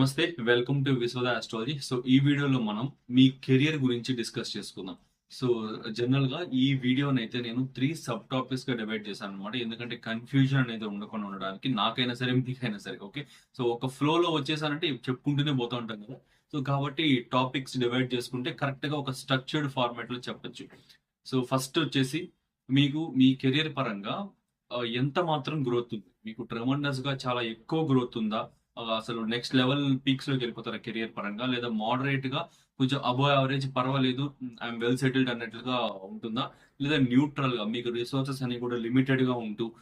నమస్తే welcome to Vishwada astrology so ఈ వీడియోలో మనం మీ కెరియర్ గురించి డిస్కస్ చేసుకుందాం. సో జనరల్గా ఈ వీడియోనైతే నేను త్రీ సబ్ టాపిక్స్గా డివైడ్ చేశాను అనమాట ఎందుకంటే కన్ఫ్యూజన్ అనేది ఉండకుండా ఉండడానికి నాకైనా సరే మీకైనా సరే ఓకే సో ఒక ఫ్లో లో వచ్చేసానంటే చెప్పుకుంటూనే పోతూ ఉంటాం కదా. సో కాబట్టి టాపిక్స్ డివైడ్ చేసుకుంటే కరెక్ట్గా ఒక స్ట్రక్చర్డ్ ఫార్మాట్లో చెప్పొచ్చు. సో ఫస్ట్ వచ్చేసి మీకు మీ కెరియర్ పరంగా ఎంత మాత్రం గ్రోత్ ఉంది? మీకు ట్రమండస్గా చాలా ఎక్కువ గ్రోత్ ఉందా? అసలు నెక్స్ట్ లెవెల్ పీక్స్లోకి వెళ్ళిపోతారా కెరియర్ పరంగా. లేదా మోడరేట్గా కొంచెం అబో యావరేజ్ పర్వాలేదు ఐఎమ్ వెల్ సెటిల్డ్ అన్నట్లుగా ఉంటుందా? లేదా న్యూట్రల్గా మీకు రిసోర్సెస్ అనేవి కూడా లిమిటెడ్గా ఉంటూ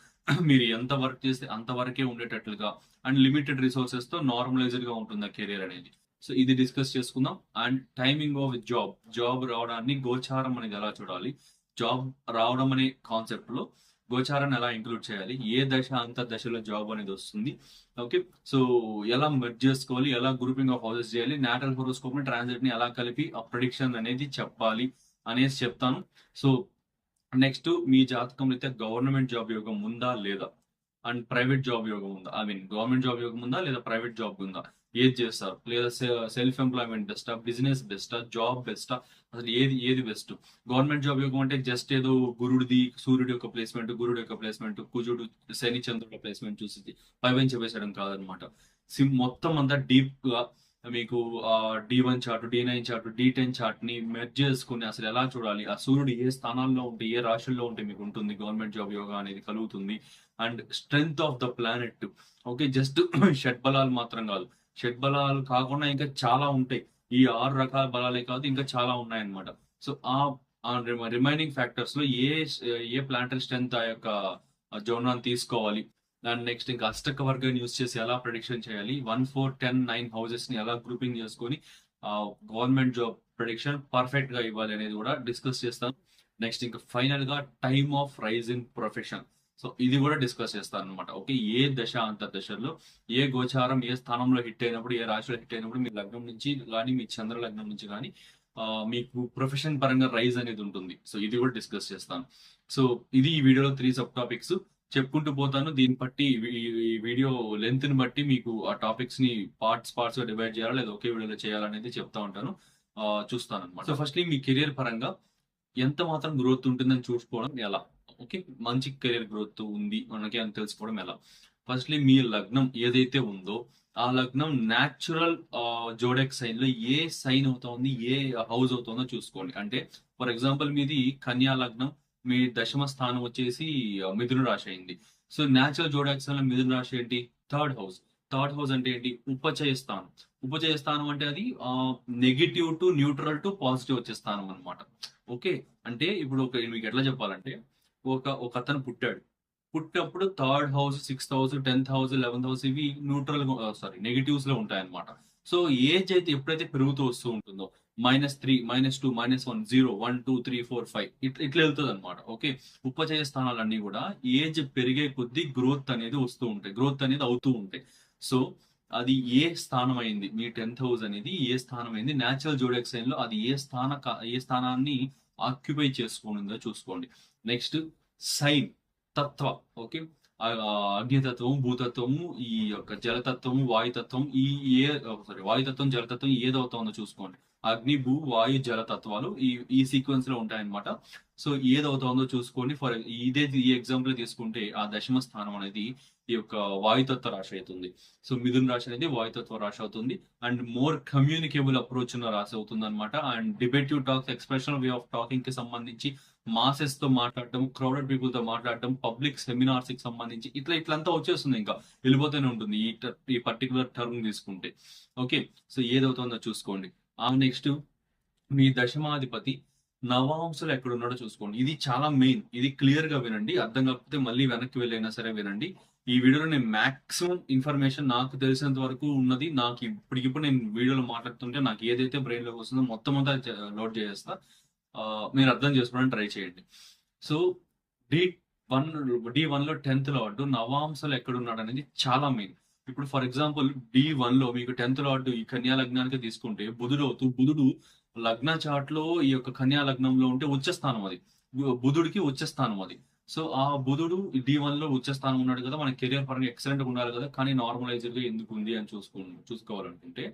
మీరు ఎంత వర్క్ చేస్తే అంత వరకే ఉండేటట్లుగా అండ్ లిమిటెడ్ రిసోర్సెస్తో నార్మలైజ్డ్గా ఉంటుందా కెరియర్ అనేది? సో ఇది డిస్కస్ చేసుకుందాం. And timing of job job రావడాన్ని గోచారం అనేది ఎలా చూడాలి? జాబ్ రావడం అనే కాన్సెప్ట్లో గోచారాన్ని ఎలా ఇంక్లూడ్ చేయాలి? ఏ దశ అంత దశలో జాబ్ అనేది వస్తుంది? ఓకే సో ఎలా మెర్జ్ చేసుకోవాలి? ఎలా గ్రూపింగ్ ఆఫ్ హౌసెస్ చేయాలి? నేటల్ హోరోస్కోప్ని ట్రాన్సిట్ని ఎలా కలిపి ఆ ప్రొడిక్షన్ అనేది చెప్పాలి అనేసి చెప్తాను. సో నెక్స్ట్ మీ జాతకం అయితే గవర్నమెంట్ జాబ్ యోగం ఉందా లేదా? అండ్ ప్రైవేట్ జాబ్ యోగం ఉందా? ఐ మీన్ గవర్నమెంట్ జాబ్ యోగం ఉందా లేదా ప్రైవేట్ జాబ్ ఉందా? ఏది చేస్తారు? లేదా సెల్ఫ్ ఎంప్లాయ్మెంట్ బెస్టా బిజినెస్ బెస్టా జాబ్ బెస్టా అసలు ఏది ఏది బెస్ట్ గవర్నమెంట్ జాబ్ యోగం అంటే జస్ట్ ఏదో గురుడిది సూర్యుడి యొక్క ప్లేస్మెంట్ గురుడు యొక్క ప్లేస్మెంట్ కుజుడు శని చంద్రుడి ప్లేస్మెంట్ చూసి పైవని చెప్పేసడం కాదనమాట సిమ్ మొత్తం అంతా డీప్గా మీకు D one chart D nine chart D ten చార్ట్ని merge చేసుకుని అసలు ఎలా చూడాలి? ఆ సూర్యుడు ఏ స్థానాల్లో ఉంటే ఏ రాశుల్లో ఉంటే మీకు ఉంటుంది గవర్నమెంట్ జాబ్ యోగా అనేది కలుగుతుంది? And strength of the planet okay just shut బలాలు మాత్రం కాదు. షడ్ బలాలు కాకుండా ఇంకా చాలా ఉంటాయి. ఈ ఆరు రకాల బలాలే కాదు ఇంకా చాలా ఉన్నాయన్నమాట. సో ఆ రిమైనింగ్ ఫ్యాక్టర్స్లో ఏ ఏ ప్లాంటరీ స్ట్రెంత్ ఆ యొక్క జోనాన్ని తీసుకోవాలి? అండ్ నెక్స్ట్ ఇంకా అష్టక వర్గాన్ని యూస్ చేసి ఎలా ప్రొడిక్షన్ చేయాలి? వన్ ఫోర్ టెన్ నైన్ హౌజెస్ని ఎలా గ్రూపింగ్ చేసుకొని గవర్నమెంట్ జాబ్ ప్రొడిక్షన్ పర్ఫెక్ట్గా ఇవ్వాలి అనేది కూడా డిస్కస్ చేస్తాను. నెక్స్ట్ ఇంకా ఫైనల్గా time of rise in profession so ఇది కూడా డిస్కస్ చేస్తాను అనమాట ఓకే ఏ దశ అంతర్దశల్లో దశలో ఏ గోచారం ఏ స్థానంలో హిట్ అయినప్పుడు ఏ రాశిలో హిట్ అయినప్పుడు మీ లగ్నం నుంచి కానీ మీ చంద్ర లగ్నం నుంచి కానీ మీకు ప్రొఫెషన్ పరంగా రైజ్ అనేది ఉంటుంది. సో ఇది కూడా డిస్కస్ చేస్తాను. సో ఇది ఈ వీడియోలో త్రీ సబ్ టాపిక్స్ చెప్పుకుంటూ పోతాను. దీన్ని బట్టి ఈ వీడియో లెంత్ని బట్టి మీకు ఆ టాపిక్స్ని పార్ట్స్ పార్ట్స్గా డివైడ్ చేయాలా లేదా ఒకే వీడియోలో చేయాలనేది చెప్తా ఉంటాను. చూస్తాను అనమాట సో ఫస్ట్లీ మీ కెరియర్ పరంగా ఎంత మాత్రం గ్రోత్ ఉంటుందని చూసుకోవడం ఎలా? ఓకే మంచి కెరియర్ గ్రోత్ ఉంది మనకి అని తెలుసుకోవడం ఎలా? ఫస్ట్లీ మీ లగ్నం ఏదైతే ఉందో ఆ లగ్నం న్యాచురల్ జోడెక్ సైన్లో ఏ సైన్ అవుతోంది ఏ హౌస్ అవుతుందో చూసుకోండి. అంటే ఫర్ ఎగ్జాంపుల్ మీది కన్యా లగ్నం మీ దశమ స్థానం వచ్చేసి మిథున రాశి అయింది. సో న్యాచురల్ జోడెక్ సైన్లో మిథున రాశి ఏంటి? థర్డ్ హౌస్ థర్డ్ హౌస్ అంటే ఏంటి? ఉపచయ స్థానం. ఉపచయ స్థానం అంటే అది negative to neutral to positive వచ్చే స్థానం అనమాట ఓకే అంటే ఇప్పుడు ఒక మీకు ఎట్లా చెప్పాలంటే ఒక ఒక అతను పుట్టాడు. పుట్టినప్పుడు third house sixth house tenth house eleventh house ఇవి న్యూట్రల్ సారీ నెగిటివ్స్లో ఉంటాయన్నమాట. సో ఏజ్ అయితే ఎప్పుడైతే పెరుగుతూ వస్తూ ఉంటుందో minus three minus two minus one zero one two three four five ఇట్లా ఇట్లా వెళ్తుంది అనమాట ఓకే? ఉపచయ స్థానాలన్నీ కూడా ఏజ్ పెరిగే కొద్దీ గ్రోత్ అనేది వస్తూ ఉంటాయి గ్రోత్ అనేది అవుతూ ఉంటాయి. సో అది ఏ స్థానం అయింది మీ టెన్త్ హౌస్ అనేది ఏ స్థానం అయింది న్యాచురల్ జోడెక్ సైన్లో అది ఏ స్థాన ఏ స్థానాన్ని ఆక్యుపై చేసుకుందో చూసుకోండి. నెక్స్ట్ సైన్ తత్వ ఓకే అగ్నితత్వము భూతత్వము ఈ యొక్క జలతత్వము వాయుతత్వం ఈ ఏ సారీ వాయుతత్వం జలతత్వం ఏదవుతుందో చూసుకోండి అగ్ని భూ వాయు జలతత్వాలు ఈ ఈ సీక్వెన్స్లో ఉంటాయన్నమాట సో ఏదవుతుందో చూసుకోండి ఫర్ ఇదే ఈ ఎగ్జాంపుల్ తీసుకుంటే ఆ దశమ స్థానం అనేది ఈ యొక్క వాయుతత్వ రాశి అవుతుంది సో మిథున్ రాశి అనేది వాయుతత్వ రాశి అవుతుంది అండ్ మోర్ కమ్యూనికేబుల్ అప్రోచ్ ఉన్న రాశి అవుతుంది అనమాట and debative talks expressional way of టాకింగ్కి సంబంధించి మాసెస్తో మాట్లాడటం క్రౌడెడ్ పీపుల్తో మాట్లాడటం పబ్లిక్ సెమినార్స్కి సంబంధించి ఇట్లా ఇట్లంతా వచ్చేస్తుంది ఇంకా. వెళ్ళిపోతూనే ఉంటుంది ఈ ఈ పర్టికులర్ టర్మ్ తీసుకుంటే. ఓకే సో ఏదవుతుందో చూసుకోండి. ఆ నెక్స్ట్ మీ దశమాధిపతి నవాంశలు ఎక్కడ ఉన్నాడో చూసుకోండి. ఇది చాలా మెయిన్ ఇది క్లియర్గా వినండి. అర్థం కాకపోతే మళ్ళీ వెనక్కి వెళ్ళైనా సరే వినండి. ఈ వీడియోలో నేను మాక్సిమం ఇన్ఫర్మేషన్ నాకు తెలిసినంత వరకు ఉన్నది. నాకు ఇప్పటికిప్పుడు నేను వీడియోలో మాట్లాడుతుంటే నాకు ఏదైతే బ్రెయిన్లోకి వస్తుందో మొత్తం అంతా లోడ్ చేసేస్తా. మీరు అర్థం చేసుకోవడానికి ట్రై చేయండి. సో డి వన్ డి వన్లో టెన్త్లో టెన్త్ నవాంశాలు నవాంశలు అనేది చాలా మెయిన్. ఇప్పుడు ఫర్ ఎగ్జాంపుల్ డి వన్లో మీకు టెన్త్ లార్డు ఈ కన్యా లగ్నానికి తీసుకుంటే బుధుడు అవుతూ బుధుడు లగ్న చాట్లో ఈ యొక్క కన్యా లగ్నంలో ఉంటే ఉచ్చ స్థానం అది బుధుడికి ఉచ్చ స్థానం అది. సో ఆ బుధుడు డి వన్లో ఉచ్చ స్థానం ఉన్నాడు కదా మన కెరియర్ పరంగా ఎక్సలెంట్గా ఉండాలి కదా కానీ నార్మలైజర్గా ఎందుకు ఉంది అని చూసుకో చూసుకోవాలనుకుంటే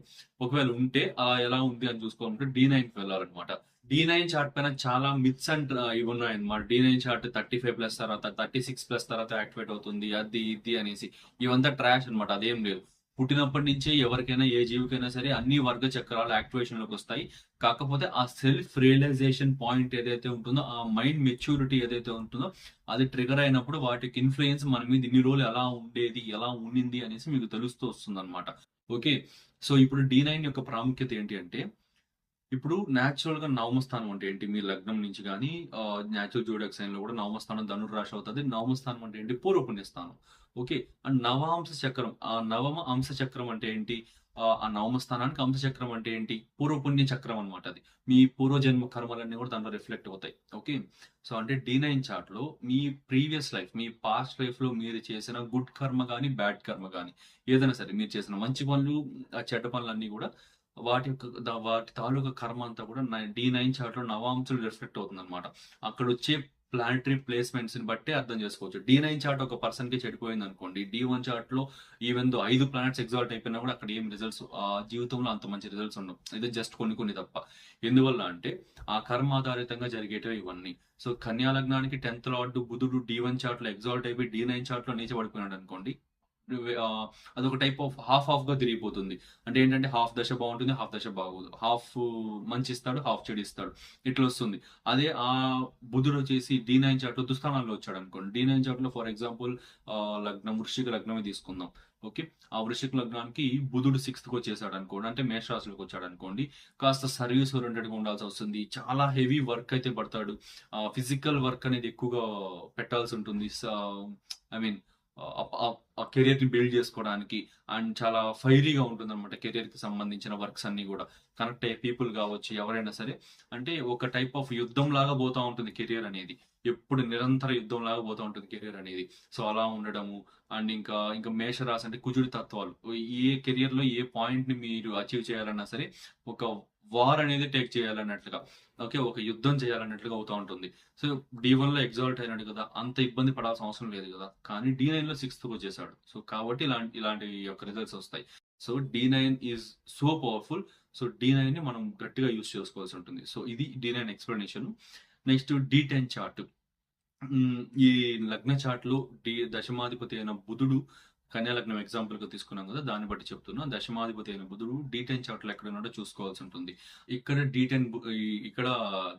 ఒకవేళ ఉంటే ఆ ఎలా ఉంది అని చూసుకోవాలంటే డి నైన్కి వెళ్ళాలన్నమాట. డి నైన్ చార్ట్ పైన చాలా మిత్స్ అండ్ ఇవి ఉన్నాయి అనమాట D nine chart thirty five plus తర్వాత థర్టీ సిక్స్ ప్లస్ తర్వాత యాక్టివేట్ అవుతుంది అది ఇది అనేసి. ఇవంతా ట్రాష్ అన్నమాట అదేం లేదు. పుట్టినప్పటి నుంచే ఎవరికైనా ఏ జీవికైనా సరే అన్ని వర్గ చక్రాలు యాక్టివేషన్లోకి వస్తాయి. కాకపోతే ఆ సెల్ఫ్ రియలైజేషన్ పాయింట్ ఏదైతే ఉంటుందో ఆ మైండ్ మెచ్యూరిటీ ఏదైతే ఉంటుందో అది ట్రిగర్ అయినప్పుడు వాటికి ఇన్ఫ్లుయెన్స్ మన మీద ఇన్ని రోజులు ఎలా ఉండేది ఎలా ఉండింది అనేసి మీకు తెలుస్తూ వస్తుంది అనమాట ఓకే? సో ఇప్పుడు డి నైన్ యొక్క ప్రాముఖ్యత ఏంటి అంటే ఇప్పుడు న్యాచురల్గా నవమస్థానం అంటే ఏంటి? మీ లగ్నం నుంచి కానీ న్యాచురల్ జోడక్ సైన్లో కూడా నవమస్థానం ధనుర్రాశి అవుతుంది. నవమస్థానం అంటే ఏంటి? పూర్వపుణ్యస్థానం. ఓకే. అండ్ నవాంశ చక్రం ఆ నవమ అంశ చక్రం అంటే ఏంటి? ఆ నవమ స్థానానికి అంశ చక్రం అంటే ఏంటి? పూర్వపుణ్య చక్రం అనమాట అది. మీ పూర్వజన్మ కర్మలన్నీ కూడా దాంట్లో రిఫ్లెక్ట్ అవుతాయి. ఓకే. సో అంటే డి నైన్ చార్ట్లో మీ ప్రీవియస్ లైఫ్ మీ పాస్ట్ లైఫ్లో మీరు చేసిన గుడ్ కర్మ కానీ బ్యాడ్ కర్మ కానీ ఏదైనా సరే మీరు చేసిన మంచి పనులు ఆ చెడ్డ పనులన్నీ కూడా వాటి యొక్క వాటి తాలూకా కర్మ అంతా కూడా డి నైన్ చార్ట్లో రిఫ్లెక్ట్ అవుతుంది అనమాట అక్కడ వచ్చే ప్లానటరీ ప్లేస్మెంట్స్ని బట్టి అర్థం చేసుకోవచ్చు. డి నైన్ చార్ట్ ఒక పర్సన్కి చెడిపోయింది అనుకోండి డి వన్ చార్ట్లో ఈవెన్ దో ఐదు ప్లానెట్స్ ఎగ్జాల్ట్ అయిపోయినా కూడా అక్కడ ఏం రిజల్ట్స్ ఆ జీవితంలో అంత మంచి రిజల్ట్స్ ఉండవు. ఇది జస్ట్ కొన్ని కొన్ని తప్ప. ఎందువల్ల అంటే ఆ కర్మ ఆధారితంగా జరిగేటివి ఇవన్నీ. సో కన్యా లగ్నానికి టెన్త్ లార్డ్ బుధుడు డి వన్ చార్ట్లో ఎగ్జాల్ట్ అయిపోయి డి నైన్ చార్ట్లో నీచ పడిపోయినాడు అనుకోండి అదొక టైప్ ఆఫ్ హాఫ్ హాఫ్గా తిరిగిపోతుంది. అంటే ఏంటంటే హాఫ్ దశ బాగుంటుంది హాఫ్ దశ బాగోదు. హాఫ్ మంచి ఇస్తాడు హాఫ్ చెడు ఇస్తాడు. ఇట్లా వస్తుంది. అదే ఆ బుధుడు వచ్చేసి డి నైన్ చార్ట్లో దుస్థానాల్లో వచ్చాడు అనుకోండి. డి నైన్ చార్ట్లో ఫర్ ఎగ్జాంపుల్ లగ్నం వృషిక లగ్నమే తీసుకుందాం. ఓకే? ఆ వృషిక లగ్నానికి బుధుడు సిక్స్త్కి వచ్చేసాడు అనుకోండి. అంటే మేషరాశిలోకి వచ్చాడు అనుకోండి. కాస్త సర్వీస్ ఓరియంటెడ్గా ఉండాల్సి వస్తుంది. చాలా హెవీ వర్క్ అయితే పడతాడు. ఫిజికల్ వర్క్ అనేది ఎక్కువగా పెట్టాల్సి ఉంటుంది. ఐ మీన్ ఆ కెరియర్ని బిల్డ్ చేసుకోవడానికి అండ్ చాలా ఫైరీగా ఉంటుందన్నమాట కెరియర్కి కెరియర్కి సంబంధించిన వర్క్స్ అన్ని కూడా. కనెక్ట్ అయ్యే పీపుల్ కావచ్చు ఎవరైనా సరే. అంటే ఒక టైప్ ఆఫ్ యుద్ధం లాగా పోతా ఉంటుంది కెరియర్ అనేది. ఎప్పుడు నిరంతర యుద్ధం లాగా పోతా ఉంటుంది కెరియర్ అనేది. సో అలా ఉండడము అండ్ ఇంకా ఇంకా మేషరాశి అంటే కుజుడి తత్వాలు. ఏ కెరియర్లో ఏ పాయింట్ని మీరు అచీవ్ చేయాలన్నా సరే ఒక వార్ అనేది టేక్ చేయాలన్నట్లుగా. ఓకే ఒక యుద్ధం చేయాలన్నట్లుగా అవుతా ఉంటుంది. సో డి వన్లో ఎగ్జాల్ట్ అయినాడు కదా అంత ఇబ్బంది పడాల్సిన అవసరం లేదు కదా. కానీ డి నైన్లో సిక్స్త్ వచ్చేసాడు. సో కాబట్టి ఇలాంటి ఇలాంటి యొక్క రిజల్ట్స్ వస్తాయి. So D nine is so powerful so D నైన్ని మనం గట్టిగా యూస్ చేసుకోవాల్సి ఉంటుంది. సో ఇది D nine explanation next D ten chart ఈ లగ్న చార్ట్లో డి దశమాధిపతి అయిన బుధుడు కన్యాలగ్నం ఎగ్జాంపుల్గా తీసుకున్నాం కదా దాన్ని బట్టి చెప్తున్నా. దశమాధిపతి అయిన బుధుడు డి టెన్ ఎక్కడ ఉన్నాడో చూసుకోవాల్సి ఉంటుంది. ఇక్కడ డి టెన్ ఇక్కడ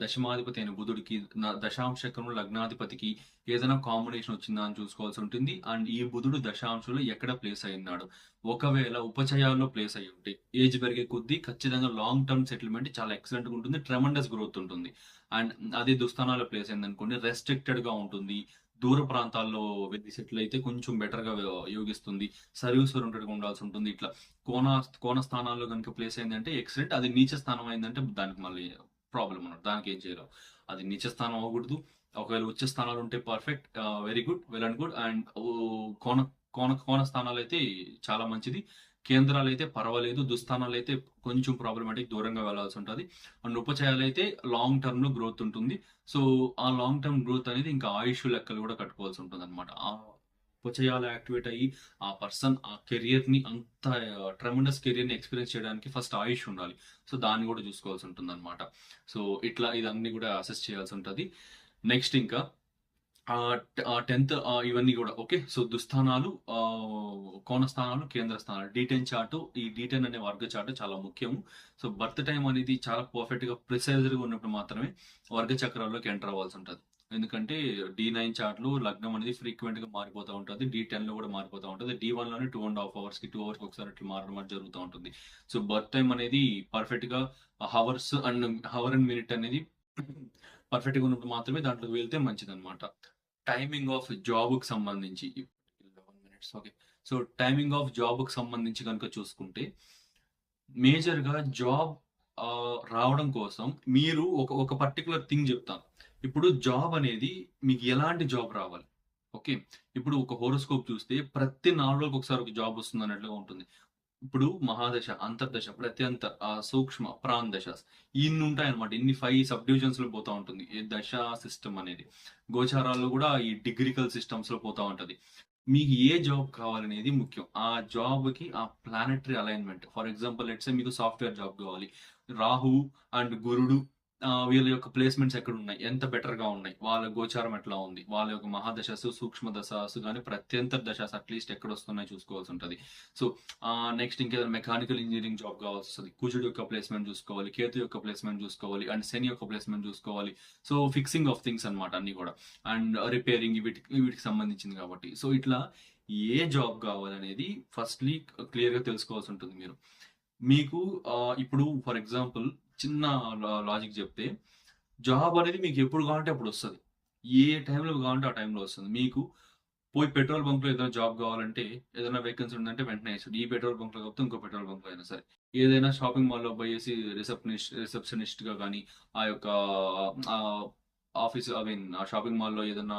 దశమాధిపతి అయిన బుధుడికి దశాంశకం లగ్నాధిపతికి ఏదైనా కాంబినేషన్ వచ్చిందా అని చూసుకోవాల్సి ఉంటుంది. అండ్ ఈ బుధుడు దశాంశంలో ఎక్కడ ప్లేస్ అయినాడు ఒకవేళ ఉపచయాల్లో ప్లేస్ అయి ఉంటే ఏజ్ పెరిగే కొద్దీ ఖచ్చితంగా లాంగ్ టర్మ్ సెటిల్మెంట్ చాలా ఎక్సలెంట్గా ఉంటుంది ట్రెమండస్ గ్రోత్ ఉంటుంది. అండ్ అదే దుస్థానాల్లో ప్లేస్ అయిందనుకోండి రెస్ట్రిక్టెడ్గా రెస్ట్రిక్టెడ్గా ఉంటుంది. దూర ప్రాంతాల్లో వెళ్ళి సెటిల్ అయితే కొంచెం బెటర్గా యోగిస్తుంది. సర్వీస్ ఓరియంటెడ్ ఉండాల్సి ఉంటుంది. ఇట్లా కోణ కోణ స్థానాల్లో కనుక ప్లేస్ అయిందంటే ఎక్సలెంట్ అది నీచ స్థానం అయిందంటే దానికి మళ్ళీ ప్రాబ్లం అన్నమాట. దానికి ఏం చేయలేం అది నీచ స్థానం అవ్వకూడదు. ఒకవేళ వచ్చే స్థానాలు ఉంటే perfect very good well and good and కోన కోణ కోణ స్థానాలు అయితే చాలా మంచిది. కేంద్రాలు అయితే పర్వాలేదు దుస్థానాలు అయితే కొంచెం ప్రాబ్లమాటిక్ దూరంగా వెళ్ళాల్సి ఉంటుంది. అండ్ ఉపచయాలు అయితే లాంగ్ టర్మ్లో గ్రోత్ ఉంటుంది. సో ఆ లాంగ్ టర్మ్ గ్రోత్ అనేది ఇంకా ఆయుష్ లెక్కలు కూడా కట్టుకోవాల్సి ఉంటుంది అనమాట ఆ ఉపచయాలు యాక్టివేట్ అయ్యి ఆ పర్సన్ ఆ కెరియర్ని అంత ట్రెమండస్ కెరియర్ని ఎక్స్పీరియన్స్ చేయడానికి ఫస్ట్ ఆయుష్ ఉండాలి. సో దాన్ని కూడా చూసుకోవాల్సి ఉంటుంది అనమాట సో ఇట్లా ఇదన్నీ కూడా అసెస్ చేయాల్సి ఉంటుంది. నెక్స్ట్ ఇంకా టెన్త్ ఇవన్నీ కూడా ఓకే? సో దుస్థానాలు కోణస్థానాలు కోణ స్థానాలు. కేంద్ర స్థానాలు డీటెన్ చార్ట్ ఈ డీటెన్ అనే వర్గ చార్ట్ చాలా ముఖ్యము. సో బర్త్ టైం అనేది చాలా పర్ఫెక్ట్గా ప్రిసైజ్గా ఉన్నప్పుడు మాత్రమే వర్గ చక్రాల్లోకి ఎంటర్ అవ్వాల్సి ఉంటుంది. ఎందుకంటే డి నైన్ చార్ట్లో లగ్నం అనేది ఫ్రీక్వెంట్గా మారిపోతూ ఉంటుంది. డి టెన్లో కూడా మారిపోతూ ఉంటుంది. డి వన్లోనే టూ అండ్ హాఫ్ అవర్స్కి టూ అవర్స్ ఒకసారి అట్లా మారడం అనేది జరుగుతూ ఉంటుంది. సో బర్త్ టైం అనేది పర్ఫెక్ట్గా hours and hour and minute అనేది పర్ఫెక్ట్గా ఉన్నప్పుడు మాత్రమే దాంట్లోకి వెళ్తే మంచిది అనమాట టైమింగ్ ఆఫ్ జాబ్కి సంబంధించి minutes okay so timing of జాబ్కి సంబంధించి కనుక చూసుకుంటే మేజర్గా జాబ్ రావడం కోసం మీరు ఒక ఒక పర్టికులర్ థింగ్ చెప్తాను. ఇప్పుడు జాబ్ అనేది మీకు ఎలాంటి జాబ్ రావాలి? ఓకే ఇప్పుడు ఒక హోరోస్కోప్ చూస్తే ప్రతి నాలుగు రోజులకు ఒకసారి ఒక జాబ్ వస్తుంది అన్నట్లుగా ఉంటుంది. ఇప్పుడు మహాదశ అంతర్దశ ప్రత్యంత అత్యంత సూక్ష్మ ప్రాణ దశ ఇన్ని ఉంటాయి అనమాట ఇన్ని ఫైవ్ సబ్ డివిజన్స్లో పోతా ఉంటుంది. ఈ దశ సిస్టమ్ అనేది. గోచారాల్లో కూడా ఈ డిగ్రికల్ సిస్టమ్స్లో పోతా ఉంటది. మీకు ఏ జాబ్ కావాలనేది ముఖ్యం. ఆ జాబ్కి ఆ planetary alignment for example let's మీకు సాఫ్ట్వేర్ జాబ్ కావాలి. రాహు అండ్ గురుడు వీళ్ళ యొక్క ప్లేస్మెంట్స్ ఎక్కడ ఉన్నాయి ఎంత బెటర్గా ఉన్నాయి? వాళ్ళ గోచారం ఎట్లా ఉంది? వాళ్ళ యొక్క మహాదశసు సూక్ష్మ దశసు కానీ ప్రత్యంతర దశస్ అట్లీస్ట్ ఎక్కడ వస్తున్నాయి చూసుకోవాల్సి ఉంటుంది. సో నెక్స్ట్ ఇంకేదైనా మెకానికల్ ఇంజనీరింగ్ జాబ్ కావాల్సి వస్తుంది. కుజుడు యొక్క ప్లేస్మెంట్ చూసుకోవాలి కేతు యొక్క ప్లేస్మెంట్ చూసుకోవాలి అండ్ శని యొక్క ప్లేస్మెంట్ చూసుకోవాలి. సో ఫిక్సింగ్ ఆఫ్ థింగ్స్ అన్నమాట అన్ని కూడా. అండ్ రిపేరింగ్ వీటికి వీటికి సంబంధించింది కాబట్టి. సో ఇట్లా ఏ జాబ్ కావాలనేది ఫస్ట్లీ క్లియర్గా తెలుసుకోవాల్సి ఉంటుంది మీరు. మీకు ఇప్పుడు ఫర్ ఎగ్జాంపుల్ చిన్న లాజిక్ చెప్తే జాబ్ అనేది మీకు ఎప్పుడు కావాలంటే అప్పుడు వస్తుంది. ఏ టైంలో కావాలంటే ఆ టైంలో వస్తుంది. మీకు పోయి పెట్రోల్ బంక్లో ఏదైనా జాబ్ కావాలంటే ఏదైనా వేకెన్సీ ఉందంటే వెంటనే వేసాడు ఈ పెట్రోల్ బంక్లో కాకపోతే ఇంకో పెట్రోల్ బంక్లో అయినా సరే. ఏదైనా షాపింగ్ మాల్లో పోయేసి రిసెప్షనిస్ట్ రిసెప్షనిస్ట్గా కానీ ఆ యొక్క ఆఫీస్ ఐ మీన్ ఆ షాపింగ్ మాల్లో ఏదైనా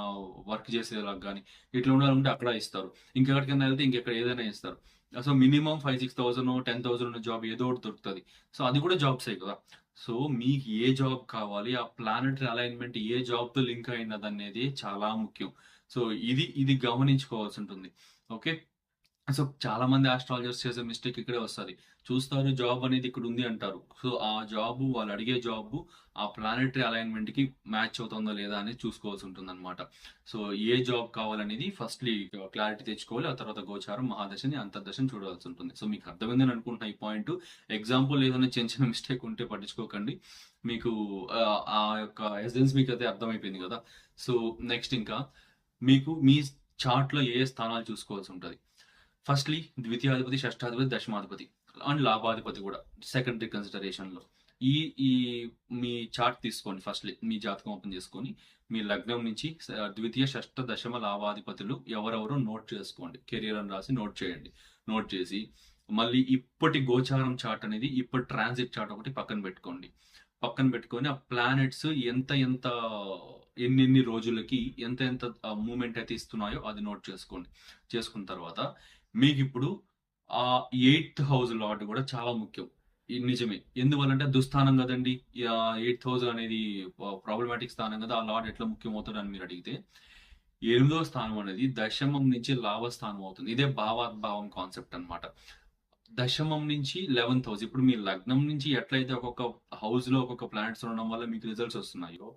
వర్క్ చేసేలాగా కానీ ఇట్లా ఉండాలంటే అక్కడ ఇస్తారు. ఇంకెక్కడికైనా వెళ్తే ఇంకెక్కడ ఏదైనా ఇస్తారు so minimum five six thousand ten thousand ఉన్న జాబ్ ఏదో ఒకటి దొరుకుతుంది. సో అది కూడా జాబ్సే కదా. సో మీకు ఏ జాబ్ కావాలి ఆ ప్లానటరీ అలైన్మెంట్ ఏ జాబ్తో లింక్ అయినది అనేది చాలా ముఖ్యం. సో ఇది ఇది గమనించుకోవాల్సి ఉంటుంది. ఓకే? సో చాలా మంది ఆస్ట్రాలజర్స్ చేసే మిస్టేక్ ఇక్కడే వస్తుంది. చూస్తారు జాబ్ అనేది ఇక్కడ ఉంది అంటారు. సో ఆ జాబ్ వాళ్ళు అడిగే జాబ్ ఆ ప్లానెటరీ అలైన్మెంట్కి మ్యాచ్ అవుతుందో లేదా అనేది చూసుకోవాల్సి ఉంటుంది అనమాట సో ఏ జాబ్ కావాలనేది ఫస్ట్లీ క్లారిటీ తెచ్చుకోవాలి. ఆ తర్వాత గోచారం మహాదశని అంతర్దశని చూడాల్సి ఉంటుంది. సో మీకు అర్థమైందని అనుకుంటున్నా ఈ పాయింట్ ఎగ్జాంపుల్ ఏదైనా చిన్న చిన్న మిస్టేక్ ఉంటే పట్టించుకోకండి. మీకు ఆ, యొక్క ఎసెన్స్ మీకు అయితే అర్థమైపోయింది కదా. సో నెక్స్ట్ ఇంకా మీకు మీ చార్ట్లో ఏ స్థానాలు చూసుకోవాల్సి ఉంటుంది? ఫస్ట్లీ ద్వితీయాధిపతి షష్టాధిపతి దశమాధిపతి అండ్ లాభాధిపతి కూడా సెకండరీ కన్సిడరేషన్లో ఈ ఈ మీ చార్ట్ తీసుకోండి ఫస్ట్లీ మీ జాతకం ఓపెన్ చేసుకొని మీ లగ్నం నుంచి ద్వితీయ షష్ట దశమ లాభాధిపతులు ఎవరెవరో నోట్ చేసుకోండి. కెరియర్ అని రాసి నోట్ చేయండి. నోట్ చేసి మళ్ళీ ఇప్పటి గోచారం చార్ట్ అనేది ఇప్పటి ట్రాన్సిట్ చార్ట్ ఒకటి పక్కన పెట్టుకోండి. పక్కన పెట్టుకొని ఆ ప్లానెట్స్ ఎంత ఎంత ఎన్నెన్ని ఎన్ని రోజులకి ఎంత ఎంత మూమెంట్ అయితే ఇస్తున్నాయో అది నోట్ చేసుకోండి. చేసుకున్న తర్వాత మీకు ఇప్పుడు ఆ ఎయిత్ హౌస్ లాట్ కూడా చాలా ముఖ్యం. నిజమే. ఎందువల్లంటే దుస్థానం కదండి. ఎయిత్ హౌస్ అనేది ప్రాబ్లమాటిక్ స్థానం కదా. ఆ లాట్ ఎట్లా ముఖ్యం అవుతుంది అని మీరు అడిగితే ఎనిమిదవ స్థానం అనేది దశమం నుంచి లాభ స్థానం అవుతుంది. ఇదే భావాద్భావం కాన్సెప్ట్ అనమాట దశమం నుంచి లెవెన్త్ హౌస్ ఇప్పుడు మీ లగ్నం నుంచి ఎట్లయితే ఒక్కొక్క హౌస్లో ఒక్కొక్క ప్లానెట్స్ ఉండడం వల్ల మీకు రిజల్ట్స్ వస్తున్నాయో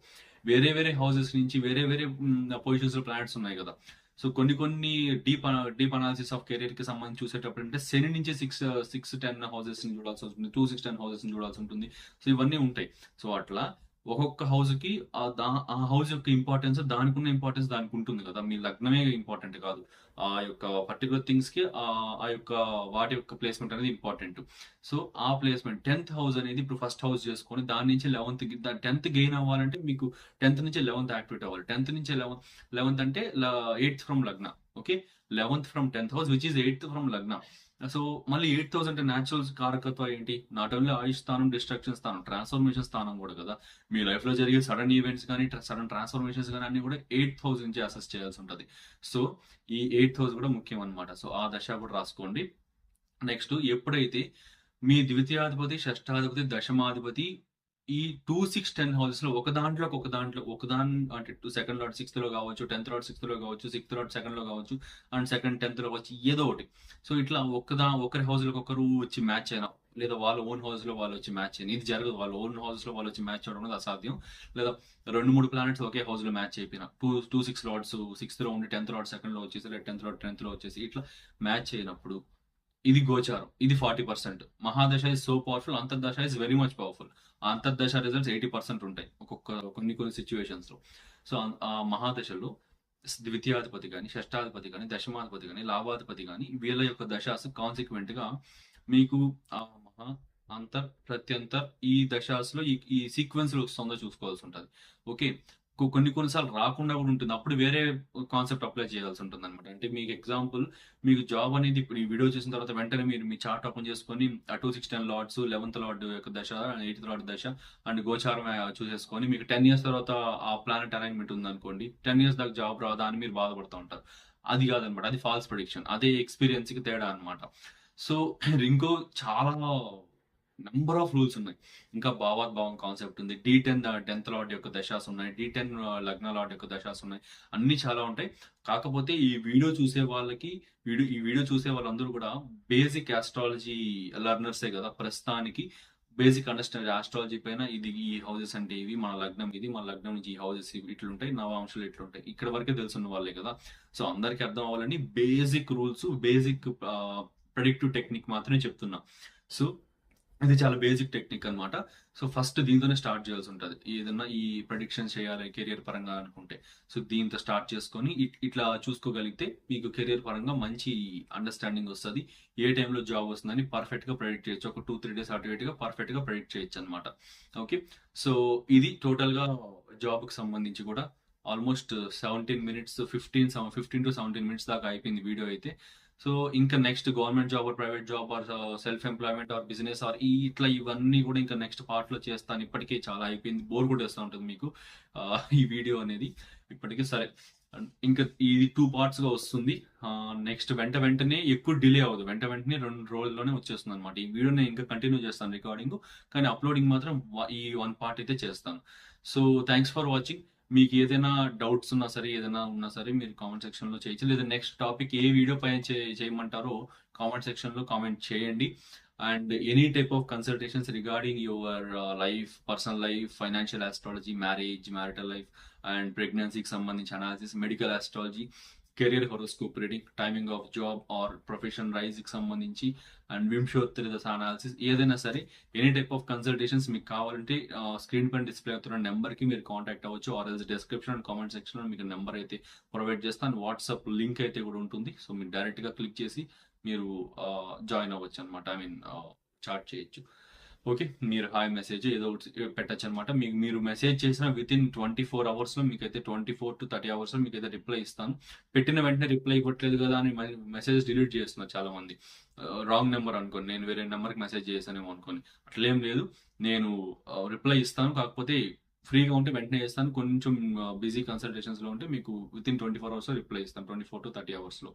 వేరే వేరే హౌసెస్ నుంచి వేరే వేరే పొజిషన్స్లో ప్లానెట్స్ ఉన్నాయి కదా. సో కొన్ని కొన్ని డీప్ డీప్ అనాలిసిస్ ఆఫ్ కెరీర్కి సంబంధించి చూసేటప్పుడు అంటే శని నుంచి సిక్స్ సిక్స్ టెన్ హౌసెస్ని చూడాల్సి ఉంటుంది టూ సిక్స్ టెన్ హౌసెస్ని చూడాల్సి ఉంటుంది. సో ఇవన్నీ ఉంటాయి. సో అట్లా ఒక్కొక్క హౌస్కి ఆ దా- ఆ హౌస్ యొక్క ఇంపార్టెన్స్ దానికి ఉన్న ఇంపార్టెన్స్ దానికి ఉంటుంది కదా. మీ లగ్నమే ఇంపార్టెంట్ కాదు. ఆ యొక్క పర్టికులర్ థింగ్స్కి ఆ యొక్క వాటి యొక్క ప్లేస్మెంట్ అనేది ఇంపార్టెంట్ సో ఆ ప్లేస్మెంట్ టెన్త్ హౌస్ అనేది ఇప్పుడు ఫస్ట్ హౌస్ చేసుకొని దాని నుంచి లెవెన్త్ టెన్త్ గెయిన్ అవ్వాలంటే మీకు టెన్త్ నుంచి లెవెన్త్ యాక్టివేట్ అవ్వాలి. టెన్త్ నుంచి లెవెన్ లెవెన్త్ అంటే ఎయిత్ ఫ్రమ్ లగ్న okay eleventh from tenth house which is eighth from లగ్న. సో మళ్ళీ ఎయిట్ థౌసండ్ అంటే న్యాచురల్ కారకత్వం ఏంటి? నాట్ ఓన్లీ ఆయుష్ స్థానం డిస్ట్రక్షన్ స్థానం ట్రాన్స్ఫర్మేషన్ స్థానం కూడా కదా. మీ లైఫ్లో జరిగే సడన్ ఈవెంట్స్ కానీ సడన్ ట్రాన్స్ఫర్మేషన్స్ కానీ అన్ని కూడా ఎయిట్ థౌసండ్ నుంచి అసెస్ చేయాల్సి ఉంటుంది. సో ఈ ఎయిట్ థౌసండ్ కూడా ముఖ్యం అనమాట సో ఆ దశ కూడా రాసుకోండి. నెక్స్ట్ ఎప్పుడైతే మీ ద్వితీయాధిపతి షష్టాధిపతి దశమాధిపతి ఈ టూ సిక్స్ టెన్ హౌసెస్లో ఒక దాంట్లో ఒక దాంట్లో ఒక దాని అంటే టూ సెకండ్ లాట్ సిక్స్త్లో కావచ్చు టెన్త్ లాట్ సిక్స్త్లో కావచ్చు సిక్స్త్ లాట్ సెకండ్లో కావచ్చు అండ్ సెకండ్ టెన్త్లో కావచ్చు ఏదో ఒకటి. సో ఇట్లా ఒకదా ఒకరి హౌస్లో ఒకరు వచ్చి మ్యాచ్ అయినా లేదా వాళ్ళ ఓన్ హౌస్లో వాళ్ళు వచ్చి మ్యాచ్ అయినా ఇది జరగదు. వాళ్ళ ఓన్ హౌస్లో వాళ్ళు వచ్చి మ్యాచ్ అవడం అనేది అసాధ్యం. లేదా రెండు మూడు ప్లానెట్స్ ఒకే హౌస్లో మ్యాచ్ అయిపోయినా టూ టూ సిక్స్ లాట్స్ సిక్స్త్లో ఉండి టెన్త్ లాట్ సెకండ్లో వచ్చేసి లేదా టెన్త్ లాట్ టెన్త్లో వచ్చేసి ఇట్లా మ్యాచ్ అయినప్పుడు ఇది గోచారం. ఇది ఫార్టీ పర్సెంట్. మహాదశ ఇస్ సో పవర్ఫుల్ అంతర్దశ ఇస్ వెరీ మచ్ పవర్ఫుల్ అంతర్దశ రిజల్ట్స్ ఎయిటీ పర్సెంట్ ఉంటాయి. ఒక్కొక్క కొన్ని కొన్ని సిచ్యువేషన్స్లో. సో ఆ మహాదశలో ద్వితీయాధిపతి కానీ షష్టాధిపతి కానీ దశమాధిపతి కానీ లాభాధిపతి కానీ వీళ్ళ యొక్క దశాసు కాన్సిక్వెంట్గా మీకు ఆ మహా అంతర్ ప్రత్యంతర్ ఈ దశాస్లో ఈ ఈ సీక్వెన్స్లో వస్తుందో చూసుకోవాల్సి ఉంటుంది. ఓకే కొన్ని కొన్నిసార్లు రాకుండా కూడా ఉంటుంది. అప్పుడు వేరే కాన్సెప్ట్ అప్లై చేయాల్సి ఉంటుంది అనమాట అంటే మీకు ఎగ్జాంపుల్ మీకు జాబ్ అనేది ఇప్పుడు ఈ వీడియో చూసిన తర్వాత వెంటనే మీరు మీ చార్ట్ ఓపెన్ చేసుకొని two six ten lords eleventh lord యొక్క దశ ఎయిత్ లాడ్ దశ అండ్ గోచారం చూసేసుకొని మీకు టెన్ ఇయర్స్ తర్వాత ఆ ప్లానెట్ అలైన్మెంట్ ఉందనుకోండి టెన్ ఇయర్స్ దాకా జాబ్ రాదా అని మీరు బాధపడుతూ ఉంటారు. అది కాదనమాట. అది ఫాల్స్ ప్రొడిక్షన్. అదే ఎక్స్పీరియన్స్కి తేడా అనమాట సో ఇంకో చాలా నెంబర్ ఆఫ్ రూల్స్ ఉన్నాయి. ఇంకా భావాత్ భావం కాన్సెప్ట్ ఉంది. డి టెన్ టెన్త్ లాట్ యొక్క దశాస్ ఉన్నాయి. డి టెన్ లగ్న లాట్ యొక్క దశాస్ ఉన్నాయి. అన్ని చాలా ఉంటాయి. కాకపోతే ఈ వీడియో చూసే వాళ్ళకి వీడియో ఈ వీడియో చూసే వాళ్ళందరూ కూడా బేసిక్ ఆస్ట్రాలజీ లర్నర్సే కదా. ప్రస్తుతానికి బేసిక్ అండర్స్టాండ్ ఆస్ట్రాలజీ పైన ఇది ఈ హౌసెస్ అంటే ఇవి మన లగ్నం ఇది మన లగ్నం నుంచి ఈ హౌజెస్ ఇట్లుంటాయి నవాంశాలు ఇట్లుంటాయి. ఇక్కడ వరకే తెలుసున్న వాళ్ళే కదా. సో అందరికీ అర్థం అవ్వాలని basic rules basic predictive technique మాత్రమే చెప్తున్నా. సో ఇది చాలా బేసిక్ టెక్నిక్ అన్నమాట. సో ఫస్ట్ దీంతోనే స్టార్ట్ చేయాల్సి ఉంటుంది ఏదన్నా ఈ ప్రొడిక్షన్ చేయాలి కెరియర్ పరంగా అనుకుంటే. సో దీంతో స్టార్ట్ చేసుకొని ఇట్- ఇట్లా చూసుకోగలిగితే మీకు కెరియర్ పరంగా మంచి అండర్స్టాండింగ్ వస్తుంది. ఏ టైంలో జాబ్ వస్తుందని పర్ఫెక్ట్గా ప్రెడిక్ట్ చేయొచ్చు. ఒక టూ త్రీ డేస్ అటు ఇటుగా పర్ఫెక్ట్గా ప్రెడిక్ట్ చేయొచ్చు అనమాట ఓకే సో ఇది టోటల్గా జాబ్కి సంబంధించి కూడా almost seventeen minutes fifteen fifteen to seventeen minutes దాకా అయిపోయింది వీడియో అయితే. సో ఇంకా next government job or private job or self employment or business or ఈ ఇట్లా ఇవన్నీ కూడా ఇంకా నెక్స్ట్ పార్ట్లో చేస్తాను. ఇప్పటికే చాలా అయిపోయింది. బోర్ కూడా వేస్తూ ఉంటుంది మీకు ఈ వీడియో అనేది. ఇప్పటికే సరే. ఇంకా ఇది టూ పార్ట్స్గా వస్తుంది. నెక్స్ట్ వెంట వెంటనే ఎక్కువ డిలే అవ్వదు. వెంట వెంటనే రెండు రోజుల్లోనే వచ్చేస్తుంది అనమాట ఈ వీడియో నేను ఇంకా కంటిన్యూ చేస్తాను రికార్డింగ్ కానీ అప్లోడింగ్ మాత్రం ఈ వన్ పార్ట్ అయితే చేస్తాను. సో థ్యాంక్స్ ఫర్ వాచింగ్ మీకు ఏదైనా డౌట్స్ ఉన్నా సరే ఏదైనా ఉన్నా సరే మీరు కామెంట్ సెక్షన్లో చేయొచ్చు. లేదా నెక్స్ట్ టాపిక్ ఏ వీడియో పైన చేయమంటారో కామెంట్ సెక్షన్లో కామెంట్ చేయండి. And any type of consultations regarding your life personal life financial astrology marriage marital life and ప్రెగ్నెన్సీకి సంబంధించి analysis medical astrology career horoscope reading timing of job or profession రైజ్కి సంబంధించి and వింశోత్తరి analysis ఏదైనా సరే any type of consultations మీకు కావాలంటే screen పైన display అవుతున్న నెంబర్కి మీరు కాంటాక్ట్ అవ్వచ్చు. Or else description and comment సెక్షన్లో మీకు నెంబర్ అయితే ప్రొవైడ్ చేస్తాను వాట్సాప్ లింక్ అయితే కూడా ఉంటుంది. సో మీరు డైరెక్ట్గా క్లిక్ చేసి మీరు జాయిన్ అవ్వచ్చు అనమాట ఐ మీన్ చాట్ చేయొచ్చు. ఓకే మీరు హాయ్ మెసేజ్ ఏదో ఒకటి పెట్టచ్చు అనమాట మీకు మీరు మెసేజ్ చేసిన విత్ ఇన్ ట్వంటీ ఫోర్ అవర్స్లో మీకైతే ట్వంటీ ఫోర్ టు థర్టీ అవర్స్లో మీకైతే రిప్లై ఇస్తాను. పెట్టిన వెంటనే రిప్లై ఇవ్వట్లేదు కదా అని మెసేజ్ డిలీట్ చేస్తున్నారు చాలా మంది రాంగ్ నెంబర్ అనుకోండి నేను వేరే నెంబర్కి మెసేజ్ చేశానేమో అనుకోని అట్లేం లేదు నేను రిప్లై ఇస్తాను. కాకపోతే ఫ్రీగా ఉంటే వెంటనే చేస్తాను. కొంచెం బిజీ కన్సల్టేషన్స్లో ఉంటే మీకు within twenty four hours reply ఇస్తాను. ట్వంటీ ఫోర్ టు థర్టీ అవర్స్లో.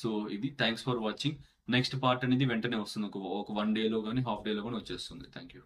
సో ఇది thanks for watching next part అనేది వెంటనే వస్తుంది. ఒక ఒక వన్ డేలో కానీ హాఫ్ డేలో కానీ వచ్చేస్తుంది. Thank you